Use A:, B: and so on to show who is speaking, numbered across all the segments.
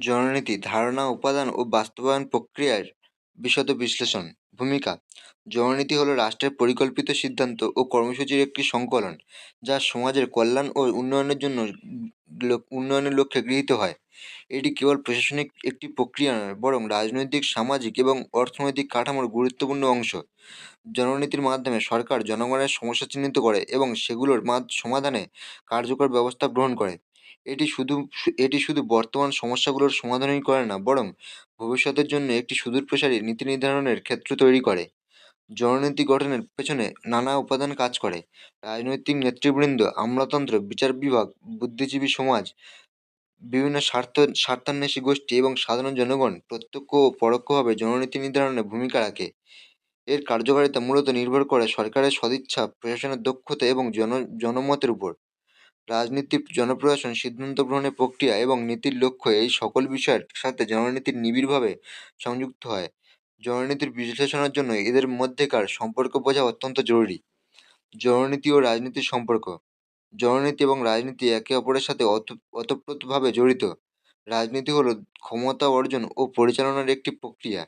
A: জননীতি, ধারণা, উপাদান ও বাস্তবায়ন প্রক্রিয়ার বিশদ বিশ্লেষণ। ভূমিকা, জননীতি হলো রাষ্ট্রের পরিকল্পিত সিদ্ধান্ত ও কর্মসূচির একটি সংকলন, যা সমাজের কল্যাণ ও উন্নয়নের জন্য উন্নয়নের লক্ষ্যে গৃহীত হয়। এটি কেবল প্রশাসনিক একটি প্রক্রিয়া নয়, বরং রাজনৈতিক, সামাজিক এবং অর্থনৈতিক কাঠামোর গুরুত্বপূর্ণ অংশ। জননীতির মাধ্যমে সরকার জনগণের সমস্যা চিহ্নিত করে এবং সেগুলোর সমাধানে কার্যকর ব্যবস্থা গ্রহণ করে। এটি শুধু এটি শুধু বর্তমান সমস্যাগুলোর সমাধানই করে না, বরং ভবিষ্যতের জন্য একটি সুদূরপ্রসারী নীতি নির্ধারণের ক্ষেত্র তৈরি করে। জননীতি গঠনের পেছনে নানা উপাদান কাজ করে। রাজনৈতিক নেতৃবৃন্দ, আমলাতন্ত্র, বিচার বিভাগ, বুদ্ধিজীবী সমাজ, বিভিন্ন স্বার্থ, স্বার্থান্বেষী গোষ্ঠী এবং সাধারণ জনগণ প্রত্যক্ষ ও পরোক্ষভাবে জননীতি নির্ধারণে ভূমিকা রাখে। এর কার্যকারিতা মূলত নির্ভর করে সরকারের সদিচ্ছা, প্রশাসনের দক্ষতা এবং জন, জনমতের উপর। রাজনীতির জনপ্রশাসন সিদ্ধান্ত গ্রহণের প্রক্রিয়া এবং নীতির লক্ষ্য এই সকল বিষয়ের সাথে জননীতির নিবিড়ভাবে সংযুক্ত হয়। জননীতির বিশ্লেষণের জন্য এদের মধ্যেকার সম্পর্ক বোঝা অত্যন্ত জরুরি। জননীতি ও রাজনীতির সম্পর্ক। জননীতি এবং রাজনীতি একে অপরের সাথে অতপ্রতভাবে জড়িত। রাজনীতি হলো ক্ষমতা অর্জন ও পরিচালনার একটি প্রক্রিয়া,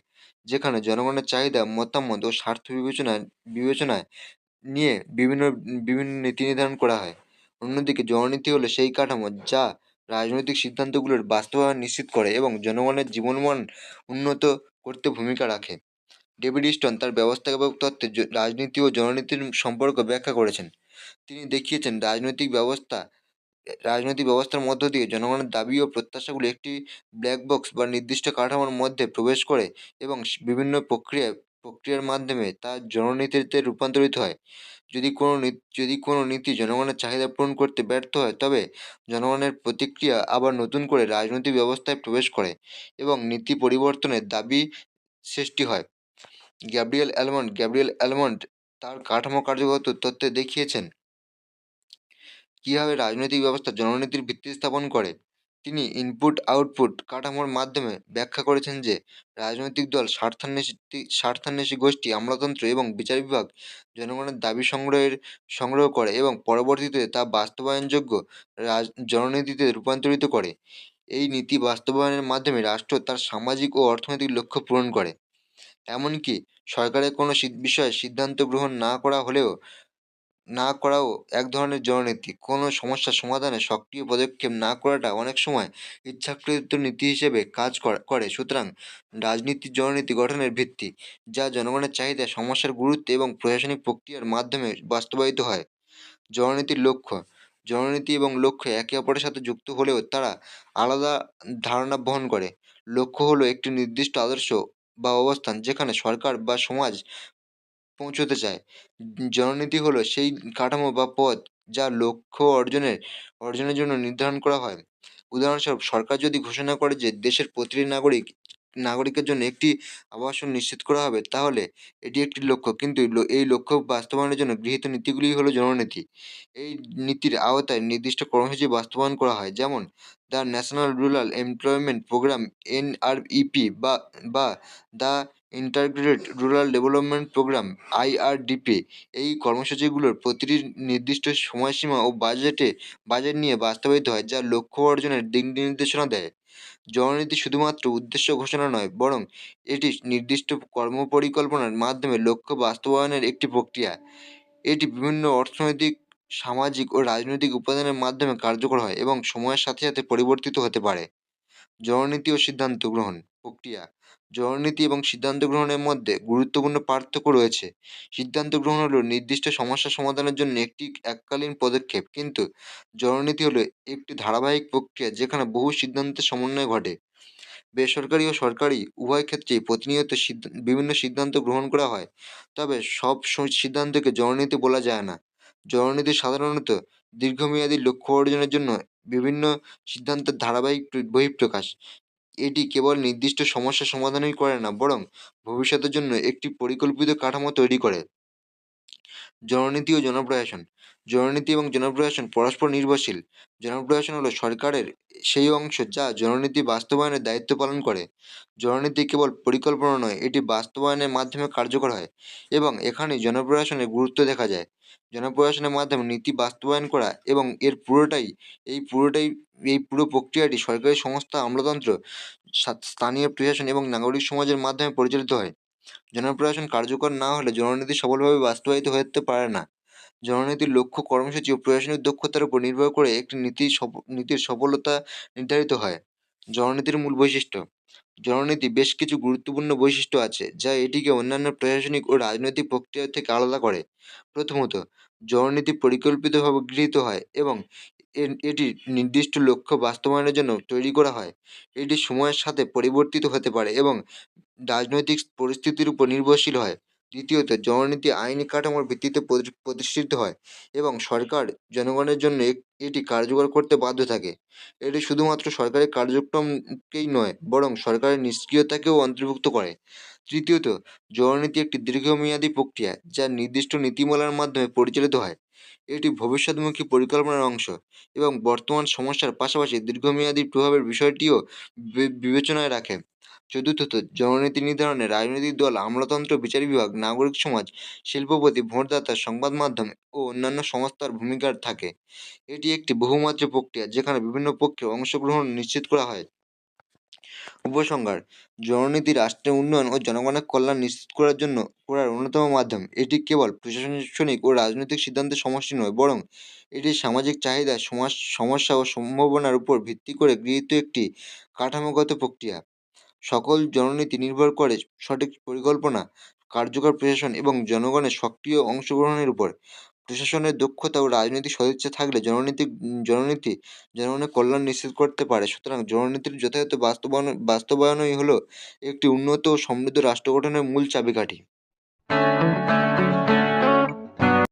A: যেখানে জনগণের চাহিদা, মতামত ও স্বার্থ বিবেচনা বিবেচনায় নিয়ে বিভিন্ন বিভিন্ন নীতি নির্ধারণ করা হয়। অন্যদিকে জননীতি হলো সেই কাঠামো যা রাজনৈতিক সিদ্ধান্তগুলোর বাস্তবায়ন নিশ্চিত করে এবং জনগণের জীবনমান উন্নত করতে ভূমিকা রাখে। ডেভিড স্টোন তার ব্যবস্থাপক তত্ত্বে রাজনীতি ও জননীতির সম্পর্ক ব্যাখ্যা করেছেন। তিনি দেখিয়েছেন, রাজনৈতিক ব্যবস্থা, রাজনৈতিক ব্যবস্থার মধ্য দিয়ে জনগণের দাবি ও প্রত্যাশাগুলি একটি ব্ল্যাক বক্স বা নির্দিষ্ট কাঠামোর মধ্যে প্রবেশ করে এবং বিভিন্ন প্রক্রিয়া প্রক্রিয়ার মাধ্যমে তা জননীতিতে রূপান্তরিত হয়। যদি কোনো যদি কোনো নীতি জনগণের চাহিদা পূরণ করতে ব্যর্থ হয়, তবে জনগণের প্রতিক্রিয়া আবার নতুন করে রাজনৈতিক ব্যবস্থায় প্রবেশ করে এবং নীতি পরিবর্তনের দাবি সৃষ্টি হয়। গ্যাব্রিয়েল অ্যালমন্ড গ্যাব্রিয়েল অ্যালমন্ড তার কাঠামো কার্যগত তত্ত্বে দেখিয়েছেন, কীভাবে রাজনৈতিক ব্যবস্থা জননীতির ভিত্তি স্থাপন করে। তিনি ইনপুট আউটপুট কাঠামোর মাধ্যমে ব্যাখ্যা করেছেন যে, রাজনৈতিক দল স্বার্থান্বেষী স্বার্থান্বেষী গোষ্ঠী, আমলাতন্ত্র এবং বিচার বিভাগ জনগণের দাবি সংগ্রহের, সংগ্রহ করে এবং পরবর্তীতে তা বাস্তবায়নযোগ্য রাজ, জননীতিতে রূপান্তরিত করে। এই নীতি বাস্তবায়নের মাধ্যমে রাষ্ট্র তার সামাজিক ও অর্থনৈতিক লক্ষ্য পূরণ করে। এমনকি সরকারের কোনো বিষয়ে সিদ্ধান্ত গ্রহণ না করা হলেও না করাও এক ধরনের জননীতি। কোনো সমস্যার সমাধানে সক্রিয় পদক্ষেপ না করাটা অনেক সময় ইচ্ছাকৃত নীতি হিসেবে কাজ করে সুতরাং রাজনীতি জননীতি গঠনের ভিত্তি, যা জনগণের চাহিদা, সমস্যার গুরুত্ব এবং প্রশাসনিক প্রক্রিয়ার মাধ্যমে বাস্তবায়িত হয়। জননীতির লক্ষ্য, জননীতি এবং লক্ষ্য একে অপরের সাথে যুক্ত হলেও তারা আলাদা ধারণা বহন করে। লক্ষ্য হলো একটি নির্দিষ্ট আদর্শ বা অবস্থান, যেখানে সরকার বা সমাজ পৌঁছতে চায়। জননীতি হলো সেই কাঠামো বা পথ যা লক্ষ্য অর্জনের অর্জনের জন্য নির্ধারণ করা হয়। উদাহরণস্বরূপ, সরকার যদি ঘোষণা করে যে দেশের প্রতিটি নাগরিক, নাগরিকের জন্য একটি আবাসন নিশ্চিত করা হবে, তাহলে এটি একটি লক্ষ্য। কিন্তু এই লক্ষ্য বাস্তবায়নের জন্য গৃহীত নীতিগুলি হলো জননীতি। এই নীতির আওতায় নির্দিষ্ট কর্মসূচি বাস্তবায়ন করা হয়, যেমন the national rural employment programme, NREP বা বা the integrated rural development programme, IRDP, এই কর্মসূচিগুলোর প্রতিটি নির্দিষ্ট সময়সীমা ও বাজেটে, বাজেট নিয়ে বাস্তবায়িত হয়, যা লক্ষ্য অর্জনের দিক নির্দেশনা দেয়। জননীতি শুধুমাত্র উদ্দেশ্য ঘোষণা নয়, বরং এটি নির্দিষ্ট কর্মপরিকল্পনার মাধ্যমে লক্ষ্য বাস্তবায়নের একটি প্রক্রিয়া। এটি বিভিন্ন অর্থনৈতিক, সামাজিক ও রাজনৈতিক উপাদানের মাধ্যমে কার্যকর হয় এবং সময়ের সাথে সাথে পরিবর্তিত হতে পারে। জননীতি ও সিদ্ধান্ত গ্রহণ প্রক্রিয়া জননীতি এবং সিদ্ধান্ত গ্রহণের মধ্যে গুরুত্বপূর্ণ পার্থক্য রয়েছে। সিদ্ধান্ত গ্রহণ হলো নির্দিষ্ট সমস্যা সমাধানের জন্য একটি এককালীন পদক্ষেপ। কিন্তু জননীতি হলো একটি ধারাবাহিক প্রক্রিয়া যেখানে বহু সিদ্ধান্তের সমন্বয় ঘটে। বেসরকারি ও সরকারি উভয় ক্ষেত্রেই প্রতিনিয়ত বিভিন্ন সিদ্ধান্ত গ্রহণ করা হয়। তবে সব সিদ্ধান্তকে জননীতি বলা যায় না। জননীতি সাধারণত দীর্ঘমেয়াদী লক্ষ্য অর্জনের জন্য বিভিন্ন সিদ্ধান্তের ধারাবাহিক বহিঃপ্রকাশ। এটি কেবল নির্দিষ্ট সমস্যা সমাধানই করে না, বরং ভবিষ্যতের জন্য একটি পরিকল্পিত কাঠামো তৈরি করে। জননীতি ও জনপ্রশাসন। জননীতি এবং জনপ্রশাসন পরস্পর নির্ভরশীল। জনপ্রশাসন হলো সরকারের সেই অংশ যা জননীতি বাস্তবায়নের দায়িত্ব পালন করে। জননীতি কেবল পরিকল্পনা নয়, এটি বাস্তবায়নের মাধ্যমে কার্যকর হয় এবং এখানে জনপ্রশাসনের গুরুত্ব দেখা যায়। জনপ্রশাসনের মাধ্যমে নীতি বাস্তবায়ন করা এবং এর পুরোটাই, এই পুরোটাই, এই পুরো প্রক্রিয়াটি সরকারি সংস্থা, আমলাতন্ত্র স্থানীয় প্রশাসন এবং নাগরিক সমাজের মাধ্যমে পরিচালিত হয়। জনপ্রশাসন কার্যকর না হলে জননীতি সফলভাবে বাস্তবায়িত হতে পারে না। জননীতির লক্ষ্য কর্মসূচি ও প্রশাসনিক দক্ষতার উপর নির্ভর করে একটি নীতি নীতির সফলতা নির্ধারিত হয়। জননীতির মূল বৈশিষ্ট্য জননীতি বেশ কিছু গুরুত্বপূর্ণ বৈশিষ্ট্য আছে, যা এটিকে অন্যান্য প্রশাসনিক ও রাজনৈতিক প্রক্রিয়া থেকে আলাদা করে। প্রথমত, জননীতি পরিকল্পিতভাবে গৃহীত হয় এবং এর- এটি নির্দিষ্ট লক্ষ্য বাস্তবায়নের জন্য তৈরি করা হয়। এটি সময়ের সাথে পরিবর্তিত হতে পারে এবং রাজনৈতিক পরিস্থিতির উপর নির্ভরশীল হয়। দ্বিতীয়ত, জননীতি, আইনি কাঠামোর ভিত্তিতে প্রতিষ্ঠিত হয় এবং সরকার জনগণের জন্য এটি কার্যকর করতে বাধ্য থাকে। এটি শুধুমাত্র সরকারি কার্যক্রমকেই নয়, বরং সরকারের নিষ্ক্রিয়তাকেও অন্তর্ভুক্ত করে। তৃতীয়ত, জননীতি একটি দীর্ঘমেয়াদী প্রক্রিয়া যা নির্দিষ্ট নীতিমালার মাধ্যমে পরিচালিত হয়। এটি ভবিষ্যৎমুখী পরিকল্পনার অংশ এবং বর্তমান সমস্যার পাশাপাশি দীর্ঘমেয়াদী প্রভাবের বিষয়টিও বিবেচনায় রাখে। চতুর্থত জননীতি নির্ধারণে রাজনৈতিক দল, আমলাতন্ত্র, বিচার বিভাগ, নাগরিক সমাজ, শিল্পপতি, ভোটদাতা, সংবাদ মাধ্যম ও অন্যান্য সংস্থার ভূমিকা থাকে। এটি একটি বহুমাত্রিক প্রক্রিয়া যেখানে বিভিন্ন পক্ষের অংশগ্রহণ নিশ্চিত করা হয়। উপসংহার, জননীতি রাষ্ট্রের উন্নয়ন ও জনগণের কল্যাণ নিশ্চিত করার জন্য করার অন্যতম মাধ্যম। এটি কেবল প্রশাসনিক ও রাজনৈতিক সিদ্ধান্তের সমষ্টি নয়, বরং এটি সামাজিক চাহিদা, সমাজ, সমস্যা ও সম্ভাবনার উপর ভিত্তি করে গৃহীত একটি কাঠামোগত প্রক্রিয়া। সকল জননীতি নির্ভর করে সঠিক পরিকল্পনা, কার্যকর প্রশাসন এবং জনগণের সক্রিয় অংশগ্রহণের উপর। প্রশাসনের দক্ষতা ও রাজনৈতিক সদিচ্ছা থাকলে জননীতি জননীতি, জনগণের কল্যাণ নিশ্চিত করতে পারে। সুতরাং জননীতির যথাযথ বাস্তবায়ন, বাস্তবায়নই হলো একটি উন্নত ও সমৃদ্ধ রাষ্ট্র গঠনের মূল চাবিকাঠি।